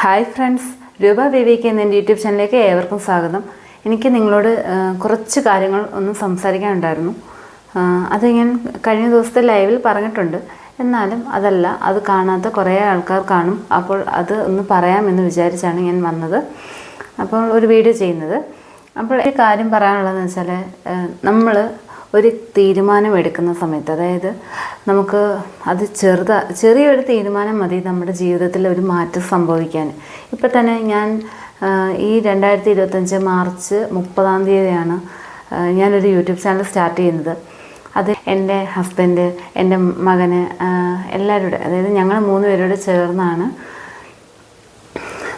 Hi friends രൂപ വിവേക് എന്ന YouTube ചാനലിലേക്ക് ഏവർക്കും സ്വാഗതം. എനിക്ക് നിങ്ങളോട് കുറച്ച് കാര്യങ്ങൾ ഒന്ന് സംസാരിക്കാനുണ്ടായിരുന്നു. അത് ഞാൻ കഴിഞ്ഞ ദിവസത്തെ ലൈവിൽ പറഞ്ഞിട്ടുണ്ട്. എന്നാലും അതല്ല അത് കാണാത്ത കുറേ ആൾക്കാർ കാണും. അപ്പോൾ അത് ഒന്ന് പറയാമെന്ന് വിചാരിച്ചാണ് ഞാൻ വന്നത്. അപ്പോൾ ഒരു വീഡിയോ ചെയ്യുന്നത്. അപ്പോൾ ഒരു കാര്യം പറയാനുള്ളതെന്ന് വെച്ചാൽ നമ്മൾ ഒരു തീരുമാനം എടുക്കുന്ന സമയത്ത് അതായത് നമുക്ക് അത് ചെറുത ചെറിയൊരു തീരുമാനം മതി നമ്മുടെ ജീവിതത്തിൽ ഒരു മാറ്റം സംഭവിക്കാൻ. ഇപ്പം തന്നെ ഞാൻ ഈ രണ്ടായിരത്തി ഇരുപത്തഞ്ച് മാർച്ച് മുപ്പതാം തീയതിയാണ് ഞാനൊരു യൂട്യൂബ് ചാനൽ സ്റ്റാർട്ട് ചെയ്യുന്നത്. അത് എന്റെ ഹസ്ബൻഡ് എന്റെ മകന് എല്ലാവരുടെ അതായത് ഞങ്ങൾ മൂന്ന് പേരോട് ചേർന്നാണ്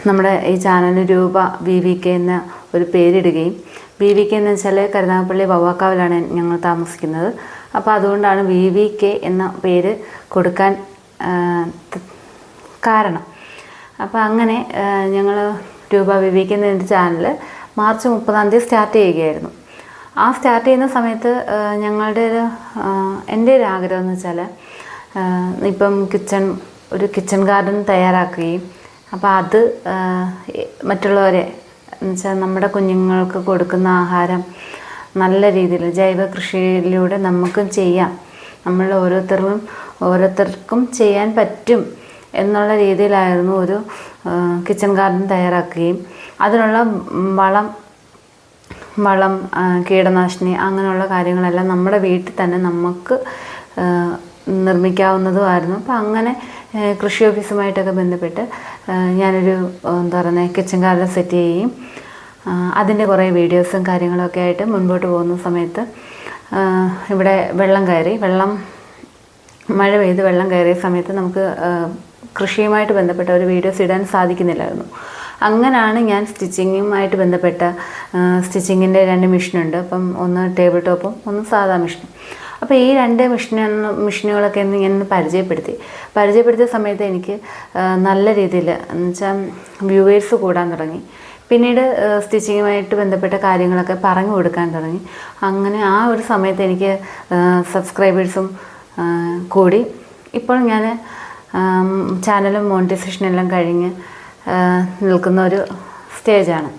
നമ്മുടെ ഈ ചാനലിന് രൂപ വി വി കെ എന്ന ഒരു പേരിടുകയും വി വി കെ എന്ന് വെച്ചാൽ കരുനാഗപ്പള്ളി വവ്വാക്കാവിലാണ് ഞങ്ങൾ താമസിക്കുന്നത്. അപ്പോൾ അതുകൊണ്ടാണ് വി വി കെ എന്ന പേര് കൊടുക്കാൻ കാരണം. അപ്പോൾ അങ്ങനെ ഞങ്ങൾ രൂപ വി വി കെ എന്ന ചാനൽ മാർച്ച് മുപ്പതാം തീയതി സ്റ്റാർട്ട് ചെയ്യുകയായിരുന്നു. ആ സ്റ്റാർട്ട് ചെയ്യുന്ന സമയത്ത് ഞങ്ങളുടെ ഒരു എന്റെ ഒരു ആഗ്രഹം എന്ന് വെച്ചാൽ ഇപ്പം കിച്ചൺ ഒരു കിച്ചൺ ഗാർഡൻ തയ്യാറാക്കുകയും അപ്പോൾ അത് മറ്റുള്ളവരെ എന്നുവെച്ചാൽ നമ്മുടെ കുഞ്ഞുങ്ങൾക്ക് കൊടുക്കുന്ന ആഹാരം നല്ല രീതിയിൽ ജൈവ കൃഷിയിലൂടെ നമുക്കും ചെയ്യാം. നമ്മൾ ഓരോരുത്തർക്കും ഓരോരുത്തർക്കും ചെയ്യാൻ പറ്റും എന്നുള്ള രീതിയിലായിരുന്നു ഒരു കിച്ചൺ ഗാർഡൻ തയ്യാറാക്കുകയും. അതിനുള്ള വളം വളം കീടനാശിനി അങ്ങനെയുള്ള കാര്യങ്ങളെല്ലാം നമ്മുടെ വീട്ടിൽ തന്നെ നമുക്ക് നിർമ്മിക്കാവുന്നതുമായിരുന്നു. അപ്പോൾ അങ്ങനെ കൃഷി ഓഫീസുമായിട്ടൊക്കെ ബന്ധപ്പെട്ട് ഞാനൊരു എന്താ പറയുന്നത് കിച്ചൺ ഗാർഡൻ സെറ്റ് ചെയ്യുകയും അതിന്റെ കുറേ വീഡിയോസും കാര്യങ്ങളൊക്കെ ആയിട്ട് മുൻപോട്ട് പോകുന്ന സമയത്ത് ഇവിടെ വെള്ളം കയറി വെള്ളം മഴ പെയ്ത് വെള്ളം കയറിയ സമയത്ത് നമുക്ക് കൃഷിയുമായിട്ട് ബന്ധപ്പെട്ട ഒരു വീഡിയോസ് ഇടാൻ സാധിക്കുന്നില്ലായിരുന്നു. അങ്ങനെയാണ് ഞാൻ സ്റ്റിച്ചിങ്ങുമായിട്ട് ബന്ധപ്പെട്ട സ്റ്റിച്ചിങ്ങിന്റെ രണ്ട് മെഷീനുണ്ട് അപ്പം ഒന്ന് ടേബിൾ ടോപ്പും ഒന്ന് സാധാ മെഷീനും അപ്പോൾ ഈ രണ്ട് മെഷീൻ മെഷീനുകളൊക്കെ ഒന്ന് ഞാൻ പരിചയപ്പെടുത്തി. പരിചയപ്പെടുത്തിയ സമയത്ത് എനിക്ക് നല്ല രീതിയിൽ എന്ന് വെച്ചാൽ വ്യൂവേഴ്സ് കൂടാൻ തുടങ്ങി. പിന്നീട് സ്റ്റിച്ചിങ്ങുമായിട്ട് ബന്ധപ്പെട്ട കാര്യങ്ങളൊക്കെ പറഞ്ഞു കൊടുക്കാൻ തുടങ്ങി. അങ്ങനെ ആ ഒരു സമയത്ത് എനിക്ക് സബ്സ്ക്രൈബേഴ്സും കൂടി. ഇപ്പോൾ ഞാൻ ചാനലും മോണിറ്റൈസേഷനെല്ലാം കഴിഞ്ഞ് നിൽക്കുന്ന ഒരു സ്റ്റേജാണ്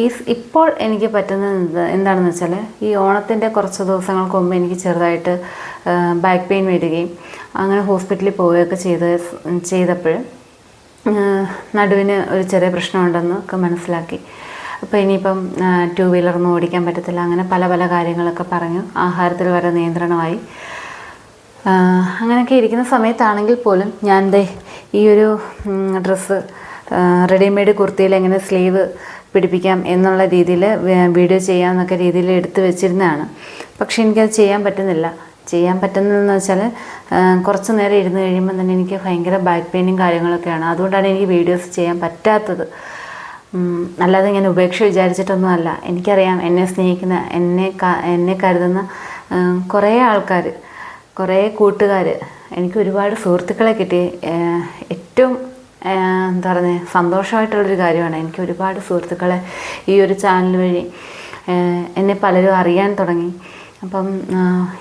ഈ ഇപ്പോൾ എനിക്ക് പറ്റുന്നത് എന്ത് എന്താണെന്ന് വെച്ചാൽ ഈ ഓണത്തിന്റെ കുറച്ച് ദിവസങ്ങൾക്ക് മുമ്പ് എനിക്ക് ചെറുതായിട്ട് ബാക്ക് പെയിൻ വരികയും അങ്ങനെ ഹോസ്പിറ്റലിൽ പോവുകയൊക്കെ ചെയ്ത് ചെയ്തപ്പോൾ നടുവിന് ഒരു ചെറിയ പ്രശ്നമുണ്ടെന്ന് ഒക്കെ മനസ്സിലാക്കി. അപ്പോൾ ഇനിയിപ്പം ടു വീലറൊന്നും ഓടിക്കാൻ പറ്റത്തില്ല. അങ്ങനെ പല പല കാര്യങ്ങളൊക്കെ പറഞ്ഞു. ആഹാരത്തിൽ വരെ നിയന്ത്രണമായി. അങ്ങനെയൊക്കെ ഇരിക്കുന്ന സമയത്താണെങ്കിൽ പോലും ഞാൻ ദേ ഈ ഒരു ഡ്രസ്സ് റെഡിമെയ്ഡ് കുർത്തിയിൽ എങ്ങനെ സ്ലീവ് പിടിപ്പിക്കാം എന്നുള്ള രീതിയിൽ വീഡിയോ ചെയ്യാമെന്നൊക്കെ രീതിയിൽ എടുത്തു വെച്ചിരുന്നതാണ്. പക്ഷെ എനിക്കത് ചെയ്യാൻ പറ്റുന്നില്ല. ചെയ്യാൻ പറ്റുന്നതെന്ന് വെച്ചാൽ കുറച്ച് നേരം ഇരുന്ന് കഴിയുമ്പോൾ തന്നെ എനിക്ക് ഭയങ്കര ബാക്ക് പെയിനും കാര്യങ്ങളൊക്കെയാണ്. അതുകൊണ്ടാണ് എനിക്ക് വീഡിയോസ് ചെയ്യാൻ പറ്റാത്തത്. അല്ലാതെ ഞാൻ ഉപേക്ഷ വിചാരിച്ചിട്ടൊന്നുമല്ല. എനിക്കറിയാം എന്നെ സ്നേഹിക്കുന്ന എന്നെ എന്നെ കരുതുന്ന കുറേ ആൾക്കാർ കുറേ കൂട്ടുകാർ എനിക്ക് ഒരുപാട് സുഹൃത്തുക്കളെ കിട്ടി. ഏറ്റവും എന്താ പറയുന്നത് സന്തോഷമായിട്ടുള്ളൊരു കാര്യമാണ്. എനിക്ക് ഒരുപാട് സുഹൃത്തുക്കളെ ഈ ഒരു ചാനൽ വഴി എന്നെ പലരും അറിയാൻ തുടങ്ങി. അപ്പം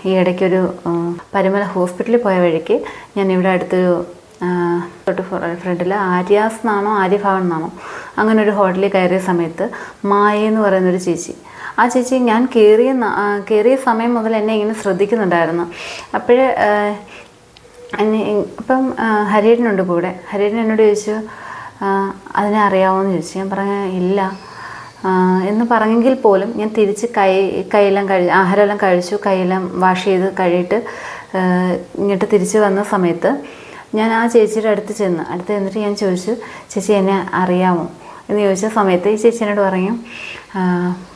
ഈ ഇടയ്ക്കൊരു പരുമല ഹോസ്പിറ്റലിൽ പോയ വഴിക്ക് ഞാൻ ഇവിടെ അടുത്തൊരു തൊട്ട് ഫ്രണ്ടിൽ ആര്യാസ് എന്നാണോ ആര്യഭവൻ എന്നാണോ അങ്ങനെ ഒരു ഹോട്ടലിൽ കയറിയ സമയത്ത് മായ എന്ന് പറയുന്നൊരു ചേച്ചി. ആ ചേച്ചി ഞാൻ കയറിയ കയറിയ സമയം മുതൽ എന്നെ ഇങ്ങനെ ശ്രദ്ധിക്കുന്നുണ്ടായിരുന്നു. അപ്പോഴേ അപ്പം ആ, ഹരിയേട്ടനുണ്ട് കൂടെ ഹരിയേട്ടൻ എന്നോട് ചോദിച്ചു അതിനെ അറിയാമോയെന്ന് ചോദിച്ചു. ഞാൻ പറഞ്ഞ ഇല്ല. എന്ന് പറഞ്ഞെങ്കിൽ പോലും ഞാൻ തിരിച്ച് കൈ കൈയെല്ലാം കഴി ആഹാരമെല്ലാം കഴിച്ചു കൈയെല്ലാം വാഷ് ചെയ്ത് കഴിയിട്ട് ഇങ്ങോട്ട് തിരിച്ച് വന്ന സമയത്ത് ഞാൻ ആ ചേച്ചിയുടെ അടുത്ത് ചെന്ന് അടുത്ത് ചെന്നിട്ട് ഞാൻ ചോദിച്ചു ചേച്ചി എന്നെ അറിയാമോ? എന്ന് ചോദിച്ച സമയത്ത് ഈ ചേച്ചി എന്നോട് പറഞ്ഞു നമ്മളെ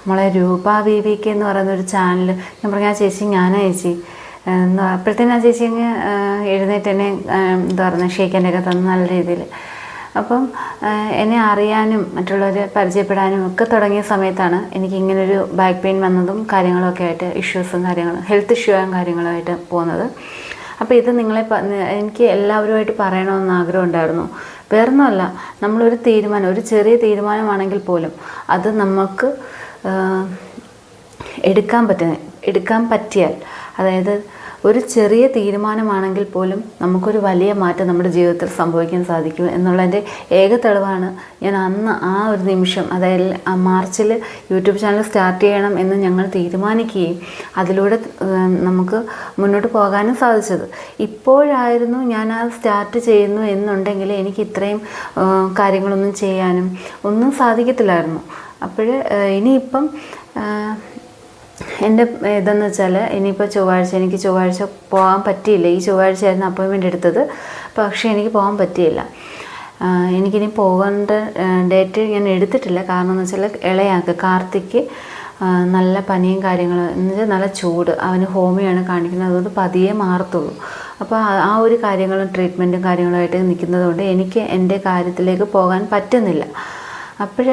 മോളെ രൂപ ബി വി കെ എന്ന് പറയുന്ന ഒരു ചാനൽ ഞാൻ പറഞ്ഞു ആ ചേച്ചി ഞാനാ ചേച്ചി. അപ്പോഴത്തേനും ആ ചേച്ചി അങ്ങ് എഴുന്നേറ്റ് എന്നെ ആ, എന്താ പറയുക ഷേക്കന്റെയൊക്കെ തന്നു നല്ല രീതിയിൽ. അപ്പം എന്നെ അറിയാനും മറ്റുള്ളവരെ പരിചയപ്പെടാനും ഒക്കെ തുടങ്ങിയ സമയത്താണ് എനിക്ക് ഇങ്ങനൊരു ബാക്ക് പെയിൻ വന്നതും കാര്യങ്ങളൊക്കെ ആയിട്ട് ഇഷ്യൂസും കാര്യങ്ങളും ഹെൽത്ത് ഇഷ്യൂ ആയും കാര്യങ്ങളുമായിട്ട് പോകുന്നത്. അപ്പോൾ ഇത് നിങ്ങളെ എനിക്ക് എല്ലാവരുമായിട്ട് പറയണമെന്ന് ആഗ്രഹം ഉണ്ടായിരുന്നു. വേറൊന്നുമല്ല നമ്മളൊരു തീരുമാനം ഒരു ചെറിയ തീരുമാനമാണെങ്കിൽ പോലും അത് നമുക്ക് എടുക്കാൻ പറ്റുന്ന എടുക്കാൻ പറ്റിയാൽ അതായത് ഒരു ചെറിയ തീരുമാനമാണെങ്കിൽ പോലും നമുക്കൊരു വലിയ മാറ്റം നമ്മുടെ ജീവിതത്തിൽ സംഭവിക്കാൻ സാധിക്കും എന്നുള്ളതിന്റെ ഏക തെളിവാണ് ഞാൻ അന്ന് ആ ഒരു നിമിഷം അതായത് ആ മാർച്ചിൽ യൂട്യൂബ് ചാനൽ സ്റ്റാർട്ട് ചെയ്യണം എന്ന് ഞങ്ങൾ തീരുമാനിക്കുകയും അതിലൂടെ നമുക്ക് മുന്നോട്ട് പോകാനും സാധിച്ചത്. ഇപ്പോഴായിരുന്നു ഞാൻ ആ സ്റ്റാർട്ട് ചെയ്യുന്നു എന്നുണ്ടെങ്കിൽ എനിക്ക് ഇത്രയും കാര്യങ്ങളൊന്നും ചെയ്യാനും ഒന്നും സാധിക്കത്തില്ലായിരുന്നു. അപ്പോൾ ഇനിയിപ്പം എന്റെ ഇതെന്ന് വെച്ചാൽ ഇനിയിപ്പോൾ ചൊവ്വാഴ്ച എനിക്ക് ചൊവ്വാഴ്ച പോകാൻ പറ്റിയില്ല. ഈ ചൊവ്വാഴ്ചയായിരുന്നു അപ്പോയിൻമെന്റ് എടുത്തത്. പക്ഷേ എനിക്ക് പോകാൻ പറ്റിയില്ല. എനിക്കിനി പോകേണ്ട ഡേറ്റ് ഞാൻ എടുത്തിട്ടില്ല. കാരണം എന്ന് വെച്ചാൽ ഇളയാക്ക് കാർത്തിക്ക് നല്ല പനിയും കാര്യങ്ങളും എന്ന് വെച്ചാൽ നല്ല ചൂട്. അവന് ഹോമിയാണ് കാണിക്കുന്നത്. അതുകൊണ്ട് പതിയെ മാറത്തുള്ളൂ. അപ്പോൾ ആ- ആ ഒരു കാര്യങ്ങളും ട്രീറ്റ്മെന്റും കാര്യങ്ങളുമായിട്ട് നിൽക്കുന്നതുകൊണ്ട് എനിക്ക് എന്റെ കാര്യത്തിലേക്ക് പോകാൻ പറ്റുന്നില്ല. അപ്പോൾ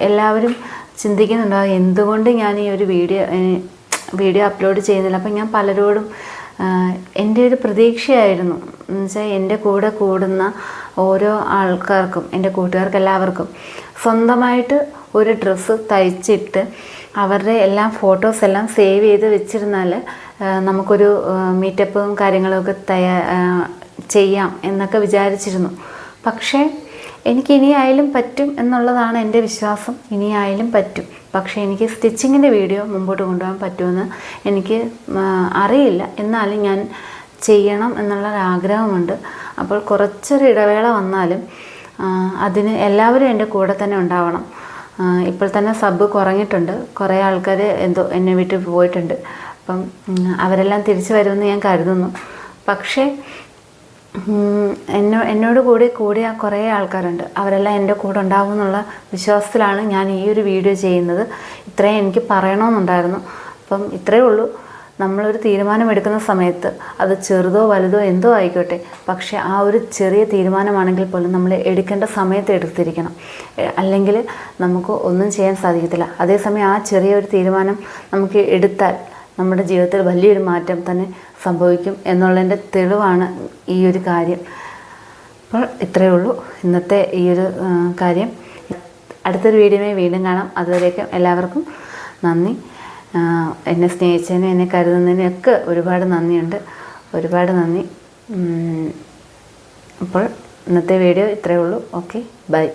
എല്ലാവരും ചിന്തിക്കുന്നുണ്ടാവും എന്തുകൊണ്ട് ഞാൻ ഈ ഒരു വീഡിയോ വീഡിയോ അപ്ലോഡ് ചെയ്യുന്നില്ല? അപ്പം ഞാൻ പലരോടും എന്റെ ഒരു പ്രതീക്ഷയായിരുന്നു. എന്നുവെച്ചാൽ എന്റെ കൂടെ കൂടുന്ന ഓരോ ആൾക്കാർക്കും എന്റെ കൂട്ടുകാർക്ക് എല്ലാവർക്കും സ്വന്തമായിട്ട് ഒരു ഡ്രസ്സ് തയ്ച്ചിട്ട് അവരുടെ എല്ലാം ഫോട്ടോസ് എല്ലാം സേവ് ചെയ്ത് വെച്ചിരുന്നാൽ നമുക്കൊരു മീറ്റപ്പും കാര്യങ്ങളൊക്കെ തയ്യാ ചെയ്യാം എന്നൊക്കെ വിചാരിച്ചിരുന്നു. പക്ഷേ എനിക്ക് ഇനിയായാലും പറ്റും എന്നുള്ളതാണ് എന്റെ വിശ്വാസം. ഇനിയായാലും പറ്റും. പക്ഷേ എനിക്ക് സ്റ്റിച്ചിങ്ങിന്റെ വീഡിയോ മുമ്പോട്ട് കൊണ്ടുപോകാൻ പറ്റുമെന്ന് എനിക്ക് അറിയില്ല. എന്നാലും ഞാൻ ചെയ്യണം എന്നുള്ളൊരാഗ്രഹമുണ്ട്. അപ്പോൾ കുറച്ചൊരു ഇടവേള വന്നാലും അതിന് എല്ലാവരും എന്റെ കൂടെ തന്നെ ഉണ്ടാവണം. ഇപ്പോൾ തന്നെ സബ് കുറഞ്ഞിട്ടുണ്ട്. കുറേ ആൾക്കാർ എന്തോ എന്നെ വിട്ട് പോയിട്ടുണ്ട്. അപ്പം അവരെല്ലാം തിരിച്ചു വരുമെന്ന് ഞാൻ കരുതുന്നു. പക്ഷേ എന്നോ എന്നോട് കൂടി കൂടിയ കുറേ ആൾക്കാരുണ്ട്. അവരെല്ലാം എന്റെ കൂടെ ഉണ്ടാവും എന്നുള്ള വിശ്വാസത്തിലാണ് ഞാൻ ഈ ഒരു വീഡിയോ ചെയ്യുന്നത്. ഇത്രയും എനിക്ക് പറയണമെന്നുണ്ടായിരുന്നു. അപ്പം ഇത്രയേ ഉള്ളൂ. നമ്മളൊരു തീരുമാനമെടുക്കുന്ന സമയത്ത് അത് ചെറുതോ വലുതോ എന്തോ ആയിക്കോട്ടെ. പക്ഷേ ആ ഒരു ചെറിയ തീരുമാനമാണെങ്കിൽ പോലും നമ്മൾ എടുക്കേണ്ട സമയത്ത് എടുത്തിരിക്കണം. അല്ലെങ്കിൽ നമുക്ക് ഒന്നും ചെയ്യാൻ സാധിക്കത്തില്ല. അതേസമയം ആ ചെറിയൊരു തീരുമാനം നമുക്ക് എടുത്താൽ നമ്മുടെ ജീവിതത്തിൽ വലിയൊരു മാറ്റം തന്നെ സംഭവിക്കും എന്നുള്ളതിന്റെ തെളിവാണ് ഈ ഒരു കാര്യം. അപ്പോൾ ഇത്രയേ ഉള്ളൂ. ഇന്നത്തെ ഈ ഒരു കാര്യം. അടുത്തൊരു വീഡിയോയുമായി വീണ്ടും കാണാം. അതുവരേക്കും എല്ലാവർക്കും നന്ദി. എന്നെ സ്നേഹിച്ചതിനും എന്നെ കരുതുന്നതിനൊക്കെ ഒരുപാട് നന്ദിയുണ്ട്. ഒരുപാട് നന്ദി. അപ്പോൾ ഇന്നത്തെ വീഡിയോ ഇത്രയേ ഉള്ളൂ. Okay bye.